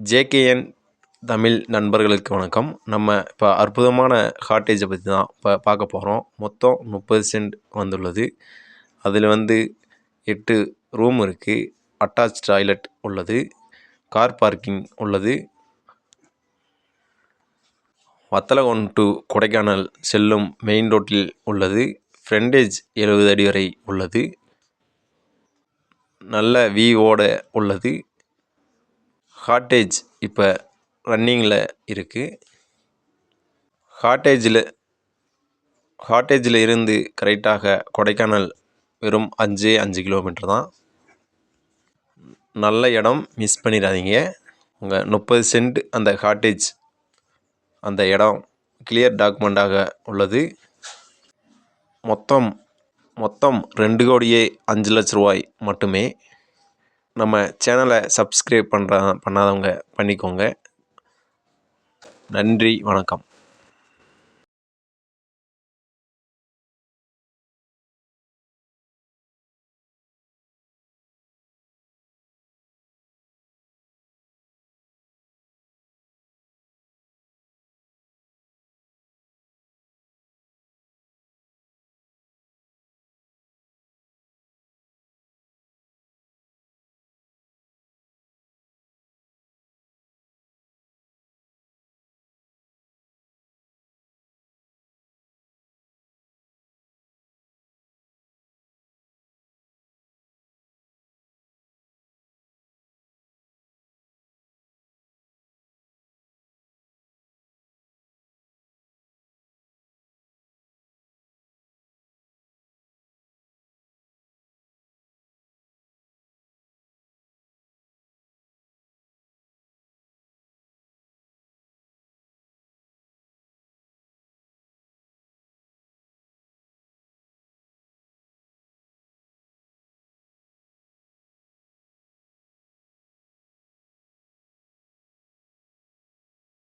JKN Tamil நண்பர்களுக்கு வணக்கம். நம்ம இப்போ அற்புதமான காட்டேஜை பற்றி தான் இப்போ பார்க்க போகிறோம் மொத்தம் முப்பது சென்ட் வந்துள்ளது. அதில் வந்து எட்டு ரூம் இருக்குது அட்டாச் டாய்லெட் உள்ளது. கார் பார்க்கிங் உள்ளது. வத்தலகோன் டு கொடைக்கானல் செல்லும் மெயின் ரோட்டில் உள்ளது. ஃப்ரெண்டேஜ் எழுபது அடி வரை உள்ளது. நல்ல வியூவோட உள்ளது. ஹாட்டேஜ் இப்போ ரன்னிங்கில் இருக்குது ஹாட்டேஜில் ஹாட்டேஜில் இருந்து கரெக்டாக கொடைக்கானல் வெறும் அஞ்சே அஞ்சு கிலோமீட்டர் தான். நல்ல இடம் மிஸ் பண்ணிடாதீங்க. உங்கள் முப்பது சென்ட் அந்த ஹாட்டேஜ் அந்த இடம் கிளியர் டாக்குமெண்ட்டாக உள்ளது. மொத்தம் மொத்தம் ரெண்டு கோடியே அஞ்சு லட்ச ரூபாய் மட்டுமே நம்ம சேனலை சப்ஸ்கிரைப் பண்ணுற பண்ணாதவங்க பண்ணிக்கோங்க. நன்றி வணக்கம்.